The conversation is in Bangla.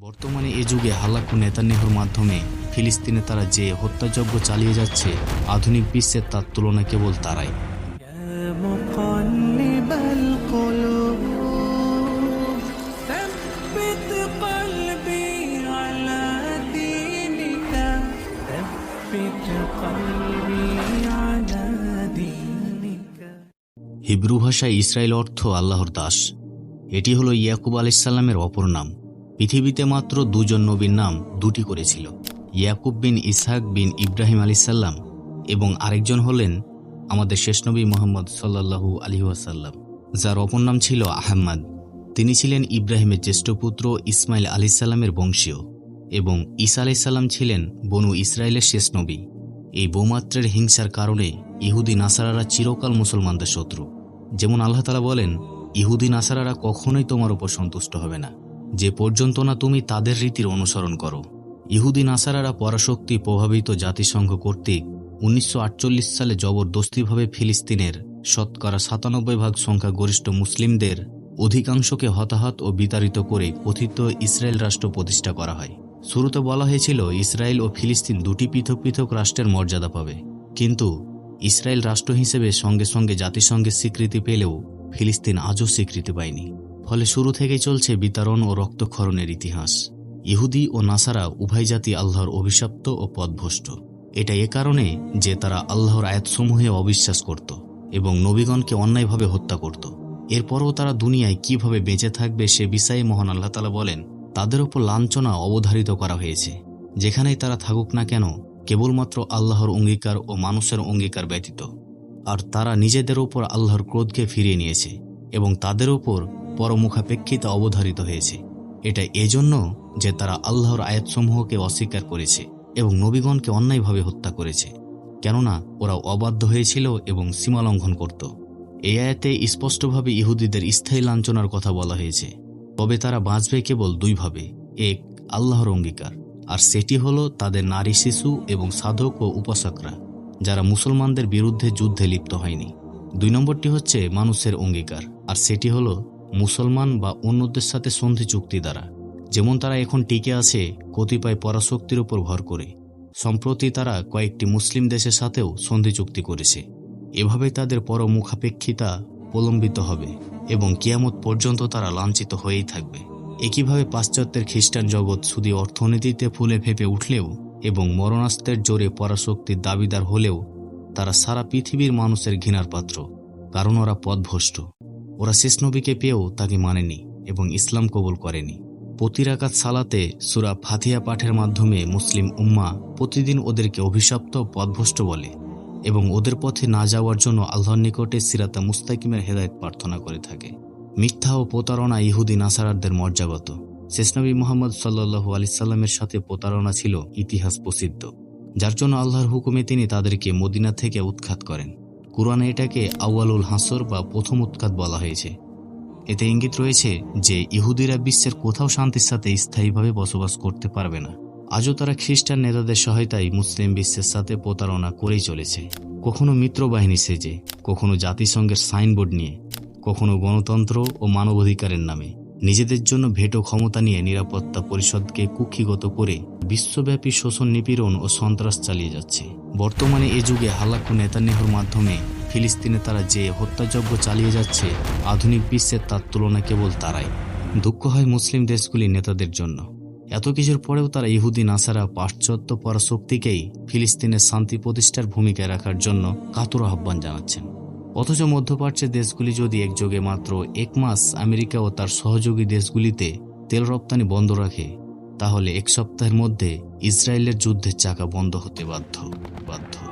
বর্তমানে এ যুগে হালাকু নেতানিহুর মাধ্যমে ফিলিস্তিনে তারা যে হত্যাযজ্ঞ চালিয়ে যাচ্ছে আধুনিক বিশ্বের তার তুলনা কেবল তারাই। হিব্রু ভাষায় ইসরায়েল অর্থ আল্লাহর দাস। এটি হলো ইয়াকুব আলাইসাল্লামের অপর নাম। পৃথিবীতে মাত্র দুজন নবীর নাম দুটি করেছিল, ইয়াকুব বিন ইসহাক বিন ইব্রাহিম আলিসাল্লাম এবং আরেকজন হলেন আমাদের শেষ নবী মোহাম্মদ সাল্লাহু আলী ওয়াসাল্লাম, যার অপর নাম ছিল আহম্মদ। তিনি ছিলেন ইব্রাহিমের জ্যেষ্ঠ পুত্র ইসমাইল আলিসাল্লামের বংশীয় এবং ঈসা আলাইসাল্লাম ছিলেন বনু ইসরায়েলের শেষ নবী। এই বৌমাত্রের হিংসার কারণে ইহুদি নাসারারা চিরকাল মুসলমানদের শত্রু। যেমন আল্লাহ তালা বলেন, ইহুদি নাসারারা কখনোই তোমার উপর সন্তুষ্ট হবে না। যে পর্যন্ত না তুমি তাদের রীতির অনুসরণ করো। ইহুদি নাসারারা পরাশক্তি প্রভাবিত জাতিসংঘ কর্তৃক উনিশশো আটচল্লিশ সালে জবরদস্তিভাবে ফিলিস্তিনের শতকরা সাতানব্বই ভাগ সংখ্যা গরিষ্ঠ মুসলিমদের অধিকাংশকে হতাহত ও বিতাড়িত করে কথিত ইসরায়েল রাষ্ট্র প্রতিষ্ঠা করা হয়। শুরুতে বলা হয়েছিল, ইসরায়েল ও ফিলিস্তিন দুটি পৃথক পৃথক রাষ্ট্রের মর্যাদা পাবে। কিন্তু ইসরায়েল রাষ্ট্র হিসেবে সঙ্গে সঙ্গে জাতিসংঘের স্বীকৃতি পেলেও ফিলিস্তিন আজও স্বীকৃতি পায়নি। ফলে শুরু থেকেই চলছে বিতরণ ও রক্তক্ষরণের ইতিহাস। ইহুদি ও নাসারা উভয় জাতি আল্লাহর অভিশপ্ত ও পদভষ্ট এটা এ কারণে যে তারা আল্লাহর আয়াতসমূহে অবিশ্বাস করত এবং নবীগণকে অন্যায়ভাবে হত্যা করত। এরপরও তারা দুনিয়ায় কীভাবে বেঁচে থাকবে সে বিষয়ে মহান আল্লাহ তালা বলেন, তাদের ওপর লাঞ্ছনা অবধারিত করা হয়েছে। যেখানেই তারা থাকুক না কেন, কেবলমাত্র আল্লাহর অঙ্গীকার ও মানুষের অঙ্গীকার ব্যতীত। আর তারা নিজেদের ওপর আল্লাহর ক্রোধকে ফিরিয়ে নিয়েছে এবং তাদের ওপর পরমুখাপেক্ষিতা অবধারিত হয়েছে। এটা এজন্য যে তারা আল্লাহর আয়াতসমূহকে অস্বীকার করেছে এবং নবীগণকে অন্যায়ভাবে হত্যা করেছে। কেননা ওরা অবাধ্য হয়েছিল এবং সীমালঙ্ঘন করত। এই আয়াতে স্পষ্টভাবে ইহুদিদের স্থায়ী লাঞ্ছনার কথা বলা হয়েছে। তবে তারা বাঁচবে কেবল দুইভাবে, এক, আল্লাহর অঙ্গীকার, আর সেটি হলো তাদের নারী শিশু এবং সাধক ও উপাসকরা, যারা মুসলমানদের বিরুদ্ধে যুদ্ধে লিপ্ত হয়নি। দুই নম্বরটি হচ্ছে মানুষের অঙ্গীকার, আর সেটি হলো মুসলমান বা অন্যদের সাথে সন্ধি চুক্তি দ্বারা। যেমন তারা এখন টিকে আছে কতিপয় পরাশক্তির উপর ভর করে। সম্প্রতি তারা কয়েকটি মুসলিম দেশের সাথেও সন্ধি চুক্তি করেছে। এভাবে তাদের পরমুখাপেক্ষিতা প্রলম্বিত হবে এবং কিয়ামত পর্যন্ত তারা লাঞ্ছিত হয়েই থাকবে। একইভাবে পাশ্চাত্যের খ্রিস্টান জগৎ শুধু অর্থনীতিতে ফুলে ফেপে উঠলেও এবং মরণাস্ত্রের জোরে পরাশক্তির দাবিদার হলেও তারা সারা পৃথিবীর মানুষের ঘৃণার পাত্র, কারণ ওরা পথভ্রষ্ট। ওরা শেষ নবীকে পেয়েও তাকে মানেনি এবং ইসলাম কবুল করেনি। প্রতিরাকাত সালাতে সুরা ফাতিহা পাঠের মাধ্যমে মুসলিম উম্মা প্রতিদিন ওদেরকে অভিশপ্ত, পথভ্রষ্ট বলে এবং ওদের পথে না যাওয়ার জন্য আল্লাহর নিকটে সিরাতা মুস্তাকিমের হেদায়ত প্রার্থনা করে থাকে। মিথ্যা ও প্রতারণা ইহুদি নাসারারদের মর্যাগত। শেষনবী মোহাম্মদ সাল্লু আলি সাল্লামের সাথে প্রতারণা ছিল ইতিহাস প্রসিদ্ধ। যার জন্য আল্লাহর হুকুমে তিনি তাদেরকে মদিনা থেকে উৎখাত করেন। কুরআনে এটাকে আউয়ালুল হাসর বা প্রথম উৎখাত বলা হয়েছে। এতে ইঙ্গিত রয়েছে যে ইহুদিরা বিশ্বের কোথাও শান্তির সাথে স্থায়ীভাবে বসবাস করতে পারবে না। আজও তারা খ্রিস্টান নেতাদের সহায়তায় মুসলিম বিশ্বের সাথে প্রতারণা করেই চলেছে। কখনো মিত্রবাহিনী সেজে, কখনো জাতিসংঘের সাইনবোর্ড নিয়ে, কখনো গণতন্ত্র ও মানবাধিকারের নামে। নিজেদের জন্য ভেটো ক্ষমতা নিয়ে নিরাপত্তা পরিষদকে কুক্ষিগত করে বিশ্বব্যাপী শোষণ নিপীড়ন ও সন্ত্রাস চালিয়ে যাচ্ছে। বর্তমানে এ যুগে হালাকু নেতানিয়াহুর মাধ্যমে ফিলিস্তিনে তারা যে হত্যাযজ্ঞ চালিয়ে যাচ্ছে, আধুনিক বিশ্বের তার তুলনা কেবল তারাই। দুঃখ হয় মুসলিম দেশগুলির নেতাদের জন্য। এত কিছুর পরেও তারা ইহুদি, নাসারা, পাশ্চাত্য পরাশক্তিকেই ফিলিস্তিনের শান্তি প্রতিষ্ঠার ভূমিকায় রাখার জন্য কাতর আহ্বান জানাচ্ছেন। অথচ মধ্যপ্রাচ্যের দেশগুলি যদি একযোগে মাত্র এক মাস আমেরিকা ও তার সহযোগী দেশগুলিতে তেল রপ্তানি বন্ধ রাখে, তাহলে এক সপ্তাহের মধ্যে ইসরায়েলের যুদ্ধের চাকা বন্ধ হতে বাধ্য বাধ্য।